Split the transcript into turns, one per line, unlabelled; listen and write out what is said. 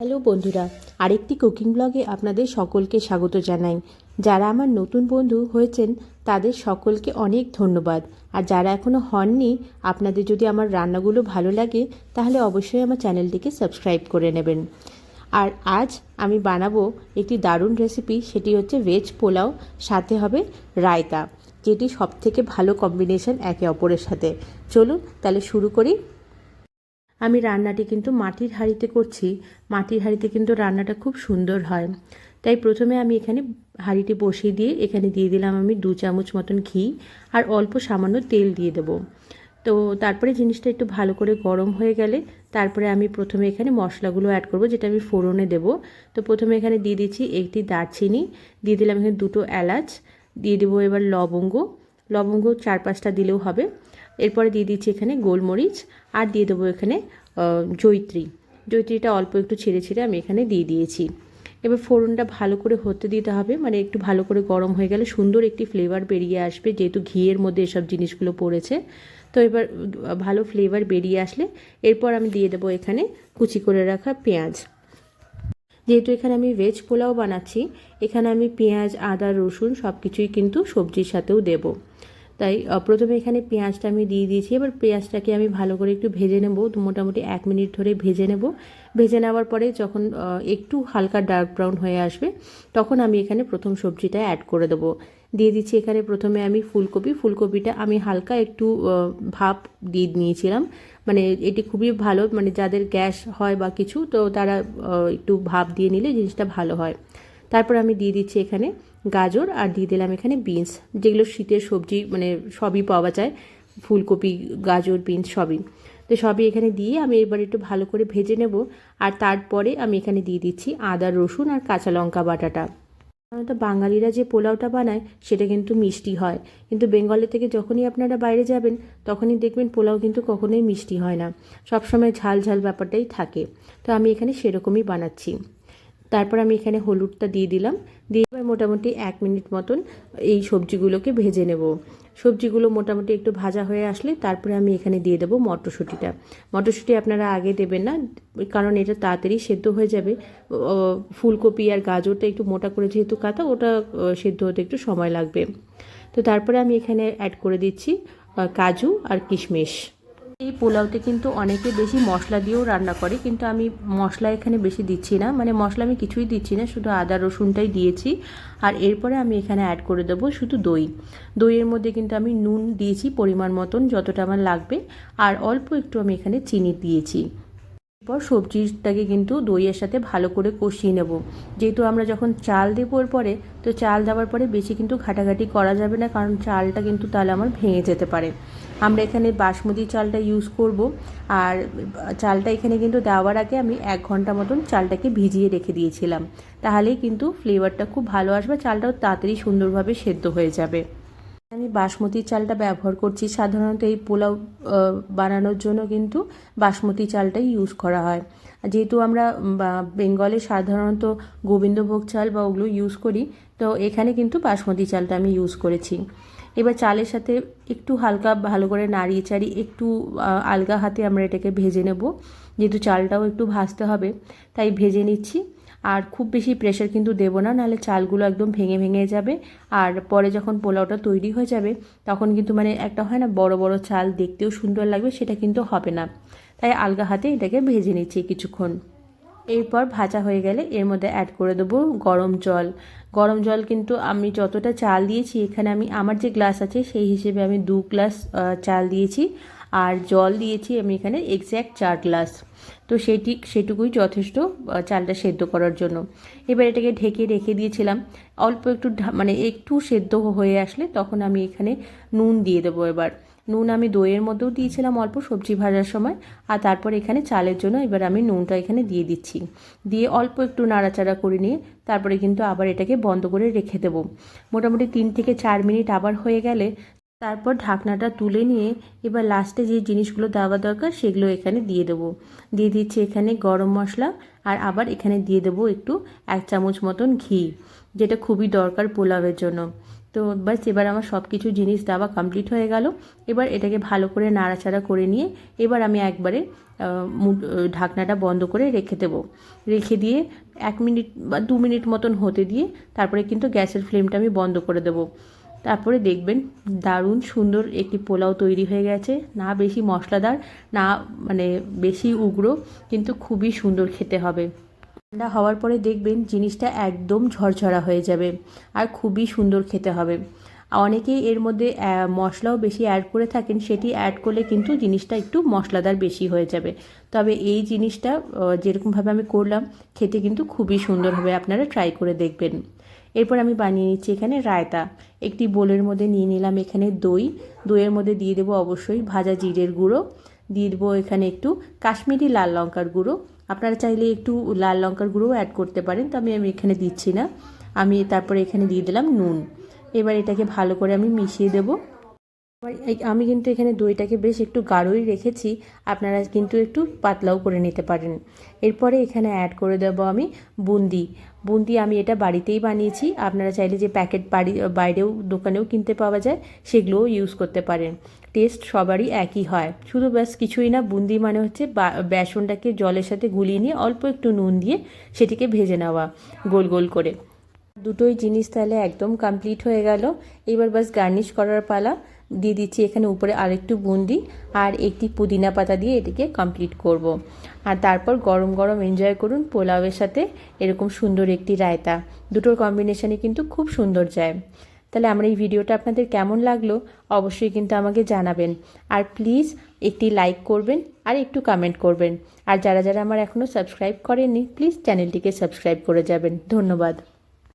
Hello বন্ধুরা, আরেকটি cooking ব্লগে আপনাদের সকলকে স্বাগত জানাই। যারা আমার নতুন বন্ধু হয়েছেন, তাদের সকলকে অনেক ধন্যবাদ। আর যারা এখনও হননি, আপনাদের যদি আমার রান্নাগুলো ভালো লাগে, তাহলে অবশ্যই আমার চ্যানেলটিকে সাবস্ক্রাইব করে নেবেন। আর আজ আমি বানাবো একটি দারুণ রেসিপি, সেটি হচ্ছে ভেজ পোলাও, সাথে হবে রায়তা, যেটি সবথেকে ভালো কম্বিনেশন একে অপরের সাথে। চলুন তাহলে শুরু করি। আমি রান্নাটি কিন্তু মাটির হাঁড়িতে করছি। মাটির হাঁড়িতে কিন্তু রান্নাটা খুব সুন্দর হয়। তাই প্রথমে আমি এখানে হাঁড়িটি বসিয়ে দিয়ে এখানে দিয়ে দিলাম আমি দু চামচ মতন ঘি আর অল্প সামান্য তেল দিয়ে দেবো। তো তারপরে জিনিসটা একটু ভালো করে গরম হয়ে গেলে তারপরে আমি প্রথমে এখানে মশলাগুলো অ্যাড করব, যেটা আমি ফোড়নে দেব। তো প্রথমে এখানে দিয়ে দিচ্ছি একটি দারচিনি, দিয়ে দিলাম এখানে দুটো এলাচ, দিয়ে দেবো এবার লবঙ্গ। লবঙ্গ চার পাঁচটা দিলেও হবে। এরপরে দিয়ে দিচ্ছি এখানে গোলমরিচ আর দিয়ে দেবো এখানে জৈত্রী জৈত্রীটা অল্প একটু ছেড়ে ছেড়ে আমি এখানে দিয়ে দিয়েছি। এবার ফোড়নটা ভালো করে হতে দিতে হবে মানে একটু ভালো করে গরম হয়ে গেলে সুন্দর একটি ফ্লেভার বেরিয়ে আসবে, যেহেতু ঘিয়ের মধ্যে এসব জিনিসগুলো পড়েছে। তো এবার ভালো ফ্লেভার বেরিয়ে আসলে এরপর আমি দিয়ে দেবো এখানে কুচি করে রাখা পেঁয়াজ। যেহেতু এখানে আমি ভেজ পোলাও বানাচ্ছি, এখানে আমি পেঁয়াজ, আদা, রসুন সব কিছুই কিন্তু সবজির সাথেও দেবো। তাই প্রথমে এখানে পেঁয়াজটা আমি দিয়ে দিয়েছি। এবার পেঁয়াজটাকে আমি ভালো করে একটু ভেজে নেব। মোটামুটি এক মিনিট ধরে ভেজে নেব। ভেজে নেওয়ার পরে যখন একটু হালকা ডার্ক ব্রাউন হয়ে আসবে, তখন আমি এখানে প্রথম সবজিটা অ্যাড করে দেবো। দিয়ে দিচ্ছি এখানে প্রথমে আমি ফুলকপি। ফুলকপিটা আমি হালকা একটু ভাপ দিয়ে নিয়েছিলাম। মানে এটি খুবই ভালো মানে যাদের গ্যাস হয় বা কিছু, তো তারা একটু ভাপ দিয়ে নিলে জিনিসটা ভালো হয়। তারপর আমি দিয়ে দিচ্ছি এখানে গাজর আর দিয়ে দিলাম এখানে বিনস যেগুলো শীতের সবজি মানে সবই পাওয়া যায়, ফুলকপি, গাজর বিনস সবই। তো সবই এখানে দিয়ে আমি এবার একটু ভালো করে ভেজে নেব, আর তারপরে আমি এখানে দিয়ে দিচ্ছি আদা, রসুন আর কাঁচা লঙ্কা বাটাটা। সাধারণত বাঙালিরা যে পোলাওটা বানায়, সেটা কিন্তু মিষ্টি হয়। কিন্তু বেঙ্গলের থেকে যখনই আপনারা বাইরে যাবেন, তখনই দেখবেন পোলাও কিন্তু কখনোই মিষ্টি হয় না। সবসময় ঝাল ঝাল ব্যাপারটাই থাকে। তো আমি এখানে সেরকমই বানাচ্ছি। তারপর আমি এখানে হলুদটা দিয়ে দিলাম। দিয়ে মোটামুটি এক মিনিট মতন এই সবজিগুলোকে ভেজে নেব। সবজিগুলো মোটামুটি একটু ভাজা হয়ে আসলে তারপরে আমি এখানে দিয়ে দেবো মটরশুঁটিটা। মটরশুঁটি আপনারা আগে দেবেন না, কারণ এটা তাড়াতাড়ি সেদ্ধ হয়ে যাবে। ফুলকপি আর গাজরটা একটু মোটা করে যেহেতু কাটা ওটা সেদ্ধ হতে একটু সময় লাগবে। তো তারপরে আমি এখানে অ্যাড করে দিচ্ছি কাজু আর কিশমিশ। এই পোলাওতে কিন্তু অনেকে বেশি মশলা দিয়েও রান্না করে, কিন্তু আমি মশলা এখানে বেশি দিচ্ছি না। মানে মশলা আমি কিছুই দিচ্ছি না, শুধু আদা, রসুনটাই দিয়েছি। আর এরপরে আমি এখানে অ্যাড করে দেব শুধু দই। দইয়ের মধ্যে কিন্তু আমি নুন দিয়েছি পরিমাণ মতন, যতটা আমার লাগবে। আর অল্প একটু আমি এখানে চিনি দিয়েছি। এরপর সবজিটাকে কিন্তু দইয়ের সাথে ভালো করে কষিয়ে নেব। যেহেতু আমরা যখন চাল দেবো পরে, তো চাল দেওয়ার পরে বেশি কিন্তু ঘাটাঘাটি করা যাবে না, কারণ চালটা কিন্তু তাহলে আমার ভেঙে যেতে পারে। আমরা এখানে বাসমতি চালটা ইউজ করব, আর চালটা এখানে কিন্তু দেওয়ার আগে আমি এক ঘণ্টা মতন চালটাকে ভিজিয়ে রেখে দিয়েছিলাম। তাহলেই কিন্তু ফ্লেভারটা খুব ভালো আসবে, চালটাও তাড়াতাড়ি সুন্দরভাবে সেদ্ধ হয়ে যাবে। আমি বাসমতি চালটা ব্যবহার করছি। সাধারণত এই পোলাও বানানোর জন্য কিন্তু বাসমতি চালটাই ইউজ করা হয়। যেহেতু আমরা বেঙ্গলে সাধারণত গোবিন্দভোগ চাল বা ওগুলো ইউজ করি, তো এখানে কিন্তু বাসমতি চালটা আমি ইউজ করেছি। এবার চালের সাথে একটু হালকা ভালো করে নাড়িয়ে চাড়িয়ে একটু আলগা হাতে আমরা এটাকে ভেজে নেব। যেহেতু চালটাও একটু ভাজতে হবে, তাই ভেজে নিচ্ছি। আর খুব বেশি প্রেশার কিন্তু দেবো না, নাহলে চালগুলো একদম ভেঙে ভেঙে যাবে। আর পরে যখন পোলাওটা তৈরি হয়ে যাবে, তখন কিন্তু মানে একটা হয় না, বড় বড় চাল দেখতেও সুন্দর লাগবে, সেটা কিন্তু হবে না। তাই আলগা হাতে এটাকে ভেজে নিচ্ছি কিছুক্ষণ। এরপর ভাজা হয়ে গেলে এর মধ্যে অ্যাড করে দেবো গরম জল। গরম জল কিন্তু আমি যতটা চাল দিয়েছি, এখানে আমি আমার যে গ্লাস আছে, সেই হিসেবে আমি দু গ্লাস চাল দিয়েছি। আর জল দিয়েছি আমি এখানে এক্স্যাক্ট চার গ্লাস তো সেটি, সেটুকুই যথেষ্ট চালটা সেদ্ধ করার জন্য। এবার এটাকে ঢেকে রেখে দিয়েছিলাম। অল্প একটু মানে একটু সেদ্ধ হয়ে আসলে তখন আমি এখানে নুন দিয়ে দেবো এবার। নুন আমি দইয়ের মধ্যেও দিয়েছিলাম অল্প সবজি ভাজার সময়। আর তারপর এখানে চালের জন্য এবার আমি নুনটা এখানে দিয়ে দিচ্ছি। দিয়ে অল্প একটু নাড়াচাড়া করে নিয়ে তারপরে কিন্তু আবার এটাকে বন্ধ করে রেখে দেবো। মোটামুটি তিন থেকে চার মিনিট আবার হয়ে গেলে তারপর ঢাকনাটা তুলে নিয়ে এবার লাস্টে যে জিনিসগুলো দেওয়া দরকার সেগুলো এখানে দিয়ে দেবো। দিয়ে দিচ্ছি এখানে গরম মশলা আর আবার এখানে দিয়ে দেবো একটু এক চামচ মতন ঘি, যেটা খুবই দরকার পোলাওয়ের জন্য। তো বাস এবার আমার সব কিছু জিনিস দেওয়া কমপ্লিট হয়ে গেল। এবার এটাকে ভালো করে নাড়াচাড়া করে নিয়ে এবার আমি একবারে ঢাকনাটা বন্ধ করে রেখে দেবো। রেখে দিয়ে এক মিনিট বা দু মিনিট মতন হতে দিয়ে তারপরে কিন্তু গ্যাসের ফ্লেমটা আমি বন্ধ করে দেবো। তারপরে দেখবেন দারুণ সুন্দর একটি পোলাও তৈরি হয়ে গেছে। না বেশি মশলাদার, না মানে বেশি উগ্র, কিন্তু খুবই সুন্দর খেতে হবে। ঠান্ডা হওয়ার পরে দেখবেন জিনিসটা একদম ঝরঝরা হয়ে যাবে আর খুবই সুন্দর খেতে হবে। অনেকেই এর মধ্যে মশলাও বেশি অ্যাড করে থাকেন, সেটি অ্যাড করলে কিন্তু জিনিসটা একটু মশলাদার বেশি হয়ে যাবে। তবে এই জিনিসটা যেরকমভাবে আমি করলাম, খেতে কিন্তু খুবই সুন্দর হবে, আপনারা ট্রাই করে দেখবেন। এরপর আমি বানিয়ে নিচ্ছি এখানে রায়তা। একটি বোলের মধ্যে নিয়ে নিলাম এখানে দই। দইয়ের মধ্যে দিয়ে দেবো অবশ্যই ভাজা জিরের গুঁড়ো। দিয়ে দেবো এখানে একটু কাশ্মীরি লাল লঙ্কার গুঁড়ো। আপনারা চাইলে একটু লাল লঙ্কার গুঁড়ো অ্যাড করতে পারেন তো আমি আমি এখানে দিচ্ছি না। আমি তারপরে এখানে দিয়ে দিলাম নুন। এবার এটাকে ভালো করে আমি মিশিয়ে দেবো। আমি কিন্তু এখানে দইটাকে বেশ একটু গাঢ়ই রেখেছি। আপনারা কিন্তু একটু পাতলাও করে নিতে পারেন। এরপরে এখানে অ্যাড করে দেবো আমি বুন্দি। বুন্দি আমি এটা বাড়িতেই বানিয়েছি। আপনারা চাইলে যে প্যাকেট বাড়ি, বাইরেও, দোকানেও কিনতে পাওয়া যায়, সেগুলোও ইউজ করতে পারেন। টেস্ট সবারই একই হয়। শুধু ব্যাস কিছুই না, বুন্দি মানে হচ্ছে বেসনটাকে জলের সাথে গুলিয়ে নিয়ে অল্প একটু নুন দিয়ে সেটিকে ভেজে নেওয়া, গোল গোল করে। দুটোই জিনিস তাহলে একদম কমপ্লিট হয়ে গেল। এবার বাস গার্নিশ করার পালা। দিয়ে দিচ্ছি এখানে উপরে আরেকটু বুন্দি আর একটি পুদিনা পাতা দিয়ে এটিকে কমপ্লিট করব। আর তারপর গরম গরম এনজয় করুন পোলাওয়ের সাথে এরকম সুন্দর একটি রায়তা। দুটোর কম্বিনেশানে কিন্তু খুব সুন্দর যায়। তাহলে আমার এই ভিডিওটা আপনাদের কেমন লাগল অবশ্যই কিন্তু আমাকে জানাবেন। আর প্লিজ একটি লাইক করবেন আর একটু কমেন্ট করবেন। আর যারা যারা আমার এখনও সাবস্ক্রাইব করেননি প্লিজ চ্যানেলটিকে সাবস্ক্রাইব করে যাবেন। ধন্যবাদ।